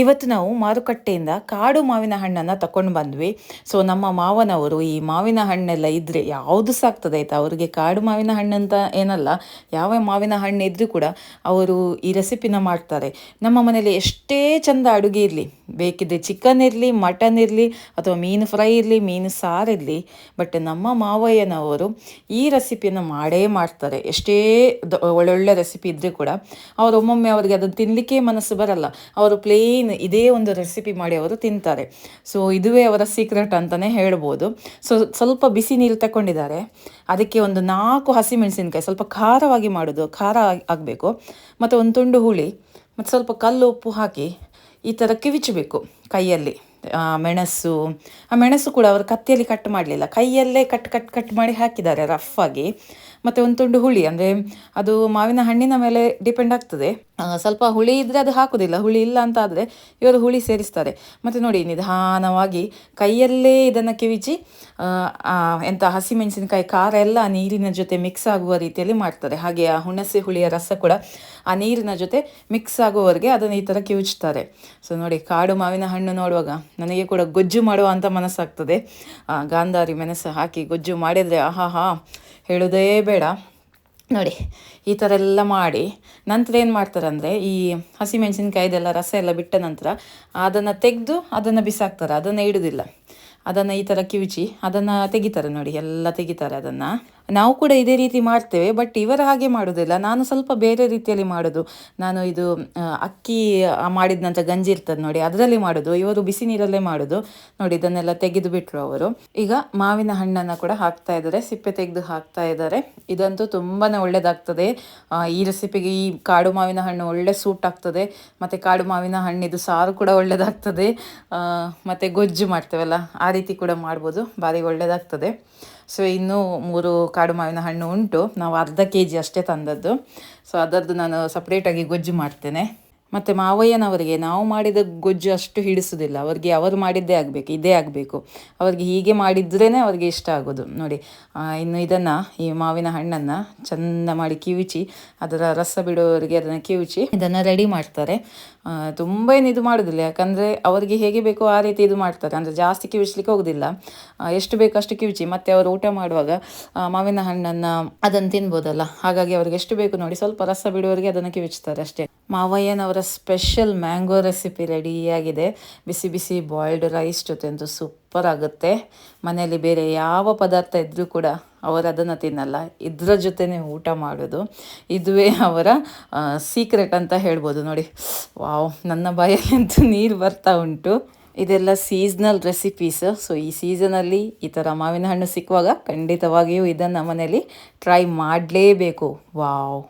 ಇವತ್ತು ನಾವು ಮಾರುಕಟ್ಟೆಯಿಂದ ಕಾಡು ಮಾವಿನ ಹಣ್ಣನ್ನು ತಕೊಂಡು ಬಂದ್ವಿ. ಸೊ ನಮ್ಮ ಮಾವನವರು ಈ ಮಾವಿನ ಹಣ್ಣೆಲ್ಲ ಇದ್ರೆ ಯಾವುದು ಸಾಕ್ತದೆ ಆಯಿತಾ? ಅವರಿಗೆ ಕಾಡು ಮಾವಿನ ಹಣ್ಣಂತ ಏನಲ್ಲ, ಯಾವ ಮಾವಿನ ಹಣ್ಣು ಇದ್ರೂ ಕೂಡ ಅವರು ಈ ರೆಸಿಪಿನ ಮಾಡ್ತಾರೆ. ನಮ್ಮ ಮನೇಲಿ ಎಷ್ಟೇ ಚಂದ ಅಡುಗೆ ಇರಲಿ ಬೇಕಿದ್ದರೆ ಚಿಕನ್ ಇರಲಿ ಮಟನ್ ಇರಲಿ, ಅಥವಾ ಮೀನು ಫ್ರೈ ಇರಲಿ, ಮೀನು ಸಾರು ಇರಲಿ ಬಟ್ ನಮ್ಮ ಮಾವಯ್ಯನವರು ಈ ರೆಸಿಪಿಯನ್ನು ಮಾಡೇ ಮಾಡ್ತಾರೆ. ಎಷ್ಟೇ ಒಳ್ಳೊಳ್ಳೆ ರೆಸಿಪಿ ಇದ್ದರೂ ಕೂಡ. ಅವರು ಒಮ್ಮೊಮ್ಮೆ ಅವರಿಗೆ ಅದನ್ನು ತಿನ್ನಲಿಕ್ಕೆ ಮನಸ್ಸು ಬರಲ್ಲ. ಅವರು ಪ್ಲೇನ್ ಇದೇ ಒಂದು ರೆಸಿಪಿ ಮಾಡಿ ಅವರು ತಿಂತಾರೆ. ಸೊ ಇದುವೇ ಅವರ ಸೀಕ್ರೆಟ್ ಅಂತಲೇ ಹೇಳ್ಬೋದು. ಸೊ ಸ್ವಲ್ಪ ಬಿಸಿ ನೀರು ತಗೊಂಡಿದ್ದಾರೆ ಅದಕ್ಕೆ ಒಂದು ನಾಲ್ಕು ಹಸಿಮೆಣಸಿನಕಾಯಿ, ಸ್ವಲ್ಪ ಖಾರವಾಗಿ ಮಾಡೋದು, ಖಾರ ಆಗಬೇಕು. ಮತ್ತು ಒಂದು ತುಂಡು ಹುಳಿ, ಮತ್ತು ಸ್ವಲ್ಪ ಕಲ್ಲು ಉಪ್ಪು ಹಾಕಿ ಈ ಥರ ಕಿವಿಚಬೇಕು ಕೈಯಲ್ಲಿ. ಮೆಣಸು. ಆ, ಮೆಣಸು ಕೂಡ ಅವರು ಕತ್ತಿಯಲ್ಲಿ ಕಟ್ ಮಾಡಲಿಲ್ಲ. ಕೈಯಲ್ಲೇ ಕಟ್ ಕಟ್ ಕಟ್ ಮಾಡಿ ಹಾಕಿದ್ದಾರೆ ರಫ್ ಆಗಿ. ಮತ್ತು ಒಂದು ತುಂಡು ಹುಳಿ, ಅಂದರೆ ಅದು ಮಾವಿನ ಹಣ್ಣಿನ ಮೇಲೆ ಡಿಪೆಂಡ್ ಆಗ್ತದೆ. ಸ್ವಲ್ಪ ಹುಳಿ ಇದ್ದರೆ ಅದು ಹಾಕೋದಿಲ್ಲ. ಹುಳಿ ಇಲ್ಲ ಅಂತ ಆದರೆ ಇವರು ಹುಳಿ ಸೇರಿಸ್ತಾರೆ. ಮತ್ತು ನೋಡಿ, ನಿಧಾನವಾಗಿ ಕೈಯಲ್ಲೇ ಇದನ್ನು ಕಿವಿಚಿ ಎಂಥ ಹಸಿಮೆಣಸಿನಕಾಯಿ ಖಾರ ಎಲ್ಲ ನೀರಿನ ಜೊತೆ ಮಿಕ್ಸ್ ಆಗುವ ರೀತಿಯಲ್ಲಿ ಮಾಡ್ತಾರೆ. ಹಾಗೆ ಆ ಹುಣಸೆ ಹುಳಿಯ ರಸ ಕೂಡ ಆ ನೀರಿನ ಜೊತೆ ಮಿಕ್ಸ್ ಆಗುವವರೆಗೆ ಅದನ್ನು ಈ ಥರ ಕಿವುಚ್ತಾರೆ. ಸೊ ನೋಡಿ, ಕಾಡು ಮಾವಿನ ಹಣ್ಣು ನೋಡುವಾಗ. ನನಗೆ ಕೂಡ ಗೊಜ್ಜು ಮಾಡುವ ಅಂತ ಮನಸ್ಸಾಗ್ತದೆ. ಗಾಂಧಾರಿ ಮೆಣಸು ಹಾಕಿ ಗೊಜ್ಜು ಮಾಡಿದರೆ ಆಹಾ ಹಾ ಹೇಳೋದೇ ಬೇಡ. ನೋಡಿ, ಈ ಥರ ಎಲ್ಲ ಮಾಡಿ, ನಂತರ ಏನು ಮಾಡ್ತಾರೆ ಅಂದರೆ ಈ ಹಸಿಮೆಣಸಿನ್ಕಾಯ್ದೆಲ್ಲ ರಸ ಎಲ್ಲ ಬಿಟ್ಟ ನಂತರ ಅದನ್ನು ತೆಗೆದು ಅದನ್ನು ಬಿಸಾಕ್ತಾರೆ, ಅದನ್ನು ಇಡೋದಿಲ್ಲ. ಅದನ್ನು ಈ ಥರ ಕಿವಿಚಿ ಅದನ್ನು ತೆಗಿತಾರೆ ನೋಡಿ, ಎಲ್ಲ ತೆಗಿತಾರೆ ಅದನ್ನು. ನಾವು ಕೂಡ ಇದೇ ರೀತಿ ಮಾಡ್ತೇವೆ ಬಟ್ ಇವರು ಹಾಗೆ ಮಾಡೋದಿಲ್ಲ ನಾನು ಸ್ವಲ್ಪ ಬೇರೆ ರೀತಿಯಲ್ಲಿ ಮಾಡೋದು. ನಾನು ಇದು ಅಕ್ಕಿ ಮಾಡಿದ ನಂತರ ಗಂಜಿ ಇರ್ತದೆ ನೋಡಿ, ಅದರಲ್ಲಿ ಮಾಡೋದು. ಇವರು ಬಿಸಿ ನೀರಲ್ಲೇ ಮಾಡೋದು. ನೋಡಿ, ಇದನ್ನೆಲ್ಲ ತೆಗೆದು ಬಿಟ್ಟರು ಅವರು. ಈಗ ಮಾವಿನ ಹಣ್ಣನ್ನು ಕೂಡ ಹಾಕ್ತಾ ಇದ್ದಾರೆ, ಸಿಪ್ಪೆ ತೆಗೆದು ಹಾಕ್ತಾ ಇದ್ದಾರೆ. ಇದಂತೂ ತುಂಬಾ ಒಳ್ಳೆಯದಾಗ್ತದೆ ಈ ರೆಸಿಪಿಗೆ ಈ ಕಾಡು ಮಾವಿನ ಹಣ್ಣು ಒಳ್ಳೆ ಸೂಟ್ ಆಗ್ತದೆ. ಮತ್ತು ಕಾಡು ಮಾವಿನ ಹಣ್ಣಿದು ಸಾರು ಕೂಡ ಒಳ್ಳೆಯದಾಗ್ತದೆ ಮತ್ತು ಗೊಜ್ಜು ಮಾಡ್ತೇವಲ್ಲ, ಆ ರೀತಿ ಕೂಡ ಮಾಡ್ಬೋದು. ಭಾರಿ ಒಳ್ಳೆಯದಾಗ್ತದೆ ಸೊ ಇನ್ನೂ ಮೂರು ಕಾಡು ಮಾವಿನ ಹಣ್ಣು ಉಂಟು. ನಾವು ಅರ್ಧ ಕೆ ಜಿ ಅಷ್ಟೇ ತಂದದ್ದು. ಸೊ ಅದರದ್ದು ನಾನು ಸಪ್ರೇಟಾಗಿ ಗೊಜ್ಜು ಮಾಡ್ತೇನೆ. ಮತ್ತು ಮಾವಯ್ಯನವರಿಗೆ ನಾವು ಮಾಡಿದ ಗೊಜ್ಜು ಅಷ್ಟು ಹಿಡಿಸೋದಿಲ್ಲ. ಅವರಿಗೆ ಅವರು ಮಾಡಿದ್ದೇ ಆಗಬೇಕು, ಇದೇ ಆಗಬೇಕು. ಅವರಿಗೆ ಹೀಗೆ ಮಾಡಿದ್ರೇ ಅವರಿಗೆ ಇಷ್ಟ ಆಗೋದು. ನೋಡಿ ಇನ್ನು ಇದನ್ನು, ಈ ಮಾವಿನ ಹಣ್ಣನ್ನು ಚಂದ ಮಾಡಿ ಕಿವುಚಿ, ಅದರ ರಸ ಬಿಡೋರಿಗೆ ಅದನ್ನು ಕಿವುಚಿ ಇದನ್ನು ರೆಡಿ ಮಾಡ್ತಾರೆ. ತುಂಬ ಏನು ಇದು ಮಾಡೋದಿಲ್ಲ. ಯಾಕಂದರೆ ಅವರಿಗೆ ಹೇಗೆ ಬೇಕೋ ಆ ರೀತಿ ಇದು ಮಾಡ್ತಾರೆ. ಅಂದರೆ ಜಾಸ್ತಿ ಕಿವಿಸ್ಲಿಕ್ಕೆ ಹೋಗೋದಿಲ್ಲ. ಎಷ್ಟು ಬೇಕೋ ಅಷ್ಟು ಕಿವಿಚಿ. ಮತ್ತು ಅವರು ಊಟ ಮಾಡುವಾಗ ಮಾವಿನ ಹಣ್ಣನ್ನು ಅದನ್ನು ತಿನ್ಬೋದಲ್ಲ. ಹಾಗಾಗಿ ಅವ್ರಿಗೆ ಎಷ್ಟು ಬೇಕು ನೋಡಿ ಸ್ವಲ್ಪ ರಸ ಬಿಡುವವರಿಗೆ ಅದನ್ನು ಕಿವಿಚ್ತಾರೆ ಅಷ್ಟೇ. ಮಾವಯ್ಯನವರ ಸ್ಪೆಷಲ್ ಮ್ಯಾಂಗೋ ರೆಸಿಪಿ ರೆಡಿಯಾಗಿದೆ. ಬಿಸಿ ಬಿಸಿ ಬಾಯ್ಲ್ಡ್ ರೈಸ್ ಜೊತೆ ಅಂತೂ ಸೂಪರ್ ಆಗುತ್ತೆ. ಮನೆಯಲ್ಲಿ ಬೇರೆ ಯಾವ ಪದಾರ್ಥ ಇದ್ದರೂ ಕೂಡ ಅವರು ಅದನ್ನು ತಿನ್ನಲ್ಲ. ಇದ್ರ ಜೊತೆನೇ ಊಟ ಮಾಡೋದು. ಇದುವೇ ಅವರ ಸೀಕ್ರೆಟ್ ಅಂತ ಹೇಳ್ಬೋದು. ನೋಡಿ, ವಾವ್, ನನ್ನ ಬಾಯಲ್ಲಂತೂ ನೀರು ಬರ್ತಾ ಉಂಟು. ಇದೆಲ್ಲ ಸೀಸ್ನಲ್ ರೆಸಿಪೀಸ್ ಸೊ ಈ ಸೀಸನಲ್ಲಿ ಈ ಥರ ಮಾವಿನ ಹಣ್ಣು ಸಿಕ್ಕುವಾಗ ಖಂಡಿತವಾಗಿಯೂ ಇದನ್ನು ಮನೆಯಲ್ಲಿ ಟ್ರೈ ಮಾಡಲೇಬೇಕು. ವಾವ್.